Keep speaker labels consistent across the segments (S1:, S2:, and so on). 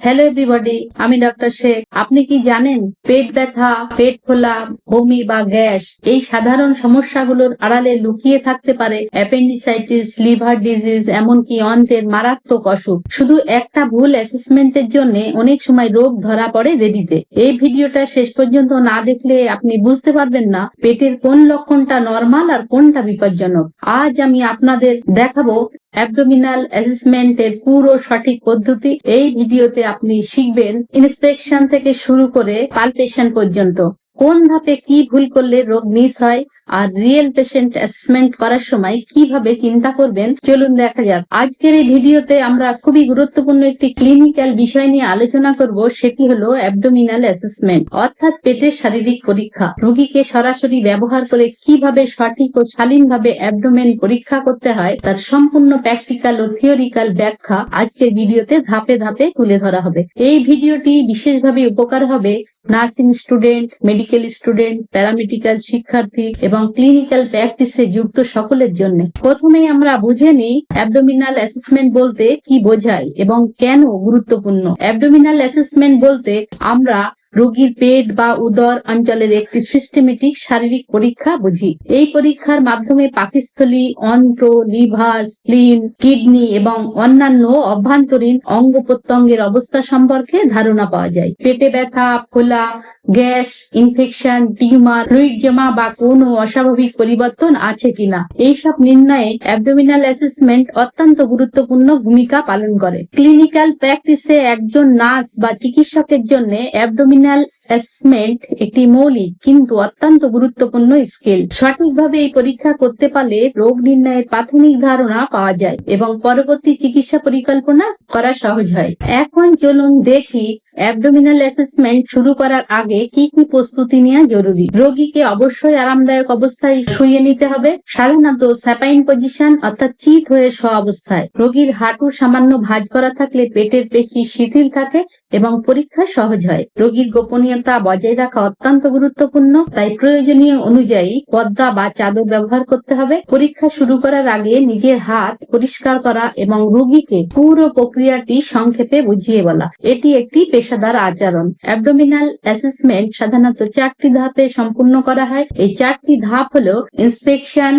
S1: Hello everybody আমি doctor Sheikh আপনি কি জানেন, পেট ব্যথা, পেট ফোলা বমি বা গ্যাস, এই সাধারণ সমস্যাগুলোর আড়ালে লুকিয়ে থাকতে পারে অ্যাপেন্ডিসাইটিস, লিভার ডিজিজ, এমনকি অন্ত্রের মারাত্মক অসুখ। শুধু একটা ভুল অ্যাসেসমেন্টের জন্য অনেক সময় রোগ ধরা পড়ে দেরিতে। এই ভিডিওটা শেষ পর্যন্ত না দেখলে আপনি বুঝতে পারবেন না পেটের কোন লক্ষণটা নর্মাল আর কোনটা বিপজ্জনক। আজ আমি আপনাদের দেখাবো অ্যাবডোমিনাল অ্যাসেসমেন্টের পুরো সঠিক পদ্ধতি এই ভিডিওতে আপনি শিখবেন ইন্সপেকশন থেকে শুরু করে পালপেশন পর্যন্ত। কোন ধাপে কি ভুল করলে রোগ মিস হয় আর রিয়েল পেশেন্ট অ্যাসেসমেন্ট করার সময় কীভাবে চিন্তা করবেন, চলুন দেখা যাক। আজকের এই ভিডিওতে আমরা খুবই গুরুত্বপূর্ণ একটি ক্লিনিক্যাল বিষয় নিয়ে আলোচনা করব, সেটি হলো অ্যাবডোমিনাল অ্যাসেসমেন্ট অর্থাৎ পেটের শারীরিক পরীক্ষা। রোগীকে সরাসরি ব্যবহার করে কীভাবে সঠিক ও শালীনভাবে অ্যাবডোমেন পরীক্ষা করতে হয়, তার সম্পূর্ণ প্র্যাকটিক্যাল ও থিওরিক্যাল ব্যাখ্যা আজকের ভিডিওতে ধাপে ধাপে তুলে ধরা হবে। এই ভিডিওটি বিশেষভাবে উপকার হবে nursing student medical student paramedical শিক্ষার্থী এবং ক্লিনিক্যাল প্র্যাকটিসে যুক্ত সকলের জন্য। প্রথমেই আমরা বুঝে নিই অ্যাবডোমিনাল অ্যাসেসমেন্ট বলতে কি বোঝায় এবং কেন গুরুত্বপূর্ণ। অ্যাবডোমিনাল অ্যাসেসমেন্ট বলতে আমরা রোগীর পেট বা উদর অঞ্চলের একটি সিস্টেমেটিক শারীরিক পরীক্ষা বুঝি। এই পরীক্ষার মাধ্যমে পাকিস্থলী, অন্ত্র, লিভার, স্প্লিন, কিডনি এবং অন্যান্য অভ্যন্তরীণ অঙ্গ প্রত্যঙ্গের অবস্থা সম্পর্কে ধারণা পাওয়া যায়। পেটে ব্যথা, ফোলা, গ্যাস ইনফেকশন টিউমার ফ্লুইড জমা বা কোনো অস্বাভাবিক পরিবর্তন আছে কিনা? এইসব নির্ণয়ে অ্যাবডোমিনাল অ্যাসেসমেন্ট অত্যন্ত গুরুত্বপূর্ণ ভূমিকা পালন করে। ক্লিনিক্যাল প্র্যাকটিসে একজন নার্স বা চিকিৎসকের জন্য অ্যাবডোমিনাল অ্যাসেসমেন্ট একটি মৌলিক কিন্তু অত্যন্ত গুরুত্বপূর্ণ স্কিল সঠিকভাবে এই পরীক্ষা করতে পারলে রোগ নির্ণয়ের প্রাথমিক ধারণা পাওয়া যায় এবং পরবর্তী চিকিৎসা পরিকল্পনা করা সহজ হয়। এখন চলুন দেখি অ্যাবডোমিনাল অ্যাসেসমেন্ট শুরু করার আগে কি কি প্রস্তুতি নেওয়া জরুরি। রোগীকে অবশ্যই আরামদায়ক অবস্থায় শুয়ে নিতে হবে, সাধারণত স্যাপাইন পজিশন অর্থাৎ চিত হয়ে শোয়া অবস্থায়। রোগীর হাঁটু সামান্য ভাঁজ করা থাকলে পেটের পেশি শিথিল থাকে এবং পরীক্ষা সহজ হয়। রোগীর গোপনীয়তা বজায় রাখা অত্যন্ত গুরুত্বপূর্ণ, তাই প্রয়োজনীয় অনুযায়ী পদ্মা বা চাদর ব্যবহার করতে হবে। পরীক্ষা শুরু করার আগে নিজের হাত পরিষ্কার করা এবং রোগীকে পুরো প্রক্রিয়াটি সংক্ষেপে বুঝিয়ে বলা। এটি একটি পেশাদার আচরণ। অ্যাবডোমিনাল অ্যাসেসমেন্ট সাধারণত চারটি ধাপে সম্পূর্ণ করা হয়। এই চারটি ধাপ হলো ইন্সপেকশন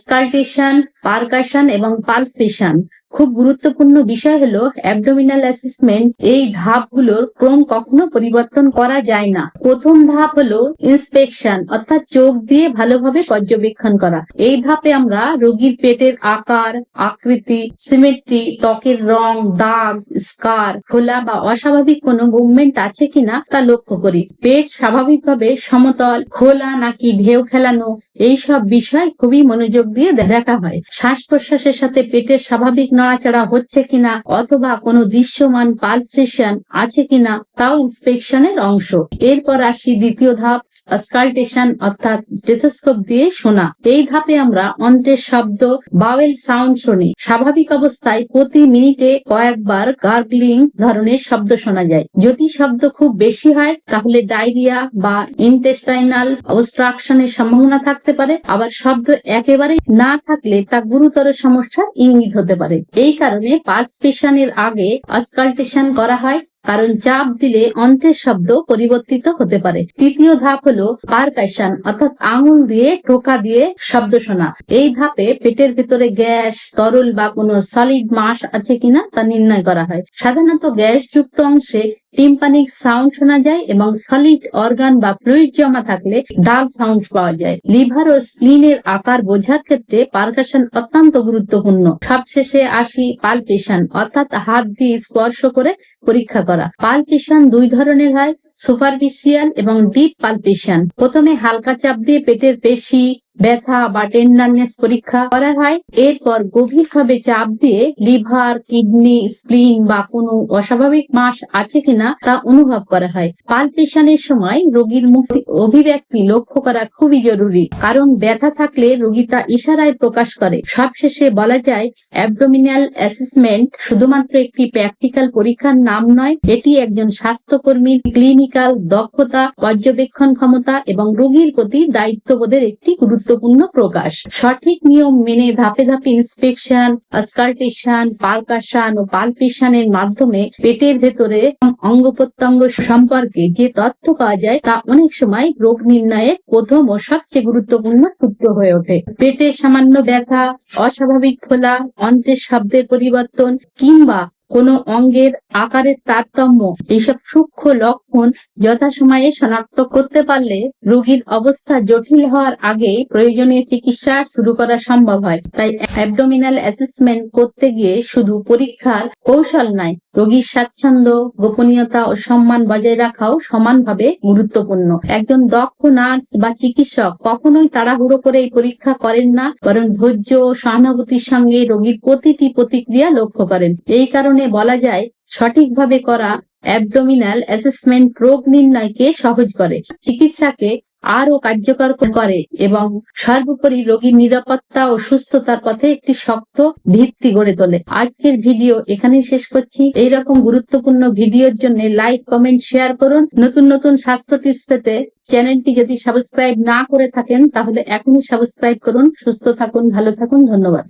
S1: স্কাল্টেশন পারকাশন এবং পালসপেশন খুব গুরুত্বপূর্ণ বিষয় হলো অ্যাবডোমিনাল অ্যাসেসমেন্ট এই ধাপগুলোর ক্রম কখনো পরিবর্তন করা যায় না। প্রথম ধাপ হলো ইন্সপেকশন অর্থাৎ চোখ দিয়ে ভালোভাবে পর্যবেক্ষণ করা। এই ধাপে আমরা রোগীর পেটের আকার, আকৃতি সিমেট্রি ত্বকের রং, দাগ স্কার খোলা বা অস্বাভাবিক কোনো মুভমেন্ট আছে কিনা তা লক্ষ্য করি। পেট স্বাভাবিকভাবে সমতল, খোলা নাকি ঢেউ খেলানো এই সব বিষয় খুবই মনোযোগ দিয়ে দেখা হয়। শ্বাস প্রশ্বাসের সাথে পেটের স্বাভাবিক নড়াচড়া হচ্ছে কিনা অথবা কোনো দৃশ্যমান পালসেশন আছে কিনা, তাও ইন্সপেকশনের অংশ। এরপর আসি দ্বিতীয় ধাপ। স্কাল্টেশন অর্থাৎ স্টেথোস্কোপ দিয়ে শোনা। এই ধাপে আমরা অন্ত্রের শব্দ, বাওয়েল সাউন্ড শুনি। স্বাভাবিক অবস্থায় প্রতি মিনিটে কয়েকবার গার্গলিং ধরনের শব্দ শোনা যায়। যদি শব্দ খুব বেশি হয়, তাহলে ডায়রিয়া বা ইন্টেস্টাইনাল অবস্ট্রাকশনের সম্ভাবনা থাকতে পারে। আবার শব্দ একেবারে না থাকলে তা গুরুতর সমস্যার ইঙ্গিত হতে পারে। এই কারণে পালসপেশনের আগে অস্কাল্টেশন করা হয়। কারণ চাপ দিলে অন্তের শব্দ পরিবর্তিত হতে পারে। তৃতীয় ধাপ হলো পারকাশন অর্থাৎ আঙুল দিয়ে টোকা দিয়ে শব্দ শোনা। এই ধাপে পেটের ভিতরে গ্যাস, তরল বা কোনো সলিড মাস আছে কিনা তা নির্ণয় করা হয়। সাধারণত গ্যাস যুক্ত অংশে টিম্পানিক সাউন্ড শোনা যায় এবং সলিড অর্গান বা ফ্লুইড জমা থাকলে ডাল সাউন্ড পাওয়া যায়। লিভার ও স্প্লিনের আকার বোঝার ক্ষেত্রে পারকাশন অত্যন্ত গুরুত্বপূর্ণ। সবশেষে আসি পালপেশন অর্থাৎ হাত দিয়ে স্পর্শ করে পরীক্ষা করা। পালপেশন দুই ধরনের হয় সুপারফিশিয়াল এবং ডিপ পালপেশন প্রথমে হালকা চাপ দিয়ে পেটের পেশি ব্যথা বা টেন্ডারনেস পরীক্ষা করা হয়। এরপর গভীরভাবে চাপ দিয়ে লিভার, কিডনি, স্প্লিন বা কোনো অস্বাভাবিক মাস আছে কিনা তা অনুভব করা হয়। পালপেশনের সময় রোগীর মুখে অভিব্যক্তি লক্ষ্য করা খুবই জরুরি, কারণ ব্যথা থাকলে রোগী তা ইশারায় প্রকাশ করে। সবশেষে বলা যায় অ্যাবডোমিনাল অ্যাসেসমেন্ট শুধুমাত্র একটি প্র্যাকটিক্যাল পরীক্ষার নাম নয়, এটি একজন স্বাস্থ্যকর্মীর ক্লিনিক্যাল দক্ষতা, পর্যবেক্ষণ ক্ষমতা এবং রোগীর প্রতি দায়িত্ববোধের একটি গুরুত্ব গুরুত্বপূর্ণ প্রকাশ। সঠিক নিয়ম মেনে ধাপে ধাপে ইন্সপেকশন অস্কাল্টেশন পার্কাশন ও পালপেশনের মাধ্যমে পেটের ভেতরে অঙ্গ প্রত্যঙ্গ সম্পর্কে যে তথ্য পাওয়া যায় তা অনেক সময় রোগ নির্ণয়ের প্রথম ও সবচেয়ে গুরুত্বপূর্ণ সূত্র হয়ে ওঠে। পেটের সামান্য ব্যথা, অস্বাভাবিক খোলা, অন্তের শব্দের পরিবর্তন কিংবা কোনো অঙ্গের আকারের তারতম্য এইসব সূক্ষ্ম লক্ষণ যথাসময়ে শনাক্ত করতে পারলে রোগীর অবস্থা জটিল হওয়ার আগে প্রয়োজনীয় চিকিৎসা শুরু করা সম্ভব হয়। তাই অ্যাবডোমিনাল অ্যাসেসমেন্ট করতে গিয়ে শুধু পরীক্ষার কৌশল নয় রোগীর স্বাচ্ছন্দ্য, গোপনীয়তা ও সম্মান বজায় রাখাও সমানভাবে গুরুত্বপূর্ণ। একজন দক্ষ নার্স বা চিকিৎসক কখনোই তাড়াহুড়ো করে এই পরীক্ষা করেন না, বরং ধৈর্য ও সহানুভূতির সঙ্গে রোগীর প্রতিটি প্রতিক্রিয়া লক্ষ্য করেন। এই কারণে বলা যায়, সঠিকভাবে করা অ্যাবডোমিনাল অ্যাসেসমেন্ট রোগ নির্ণয়কে সহজ করে। চিকিৎসাকে আরও কার্যকর করে এবং সর্বোপরি রোগীর নিরাপত্তা ও সুস্থতার পথে একটি শক্ত ভিত্তি গড়ে তোলে। আজকের ভিডিও এখানেই শেষ করছি। এইরকম গুরুত্বপূর্ণ ভিডিওর জন্য লাইক, কমেন্ট, শেয়ার করুন। নতুন নতুন স্বাস্থ্য টিপস পেতে চ্যানেলটি যদি সাবস্ক্রাইব না করে থাকেন, তাহলে এখনই সাবস্ক্রাইব করুন। সুস্থ থাকুন, ভালো থাকুন, ধন্যবাদ।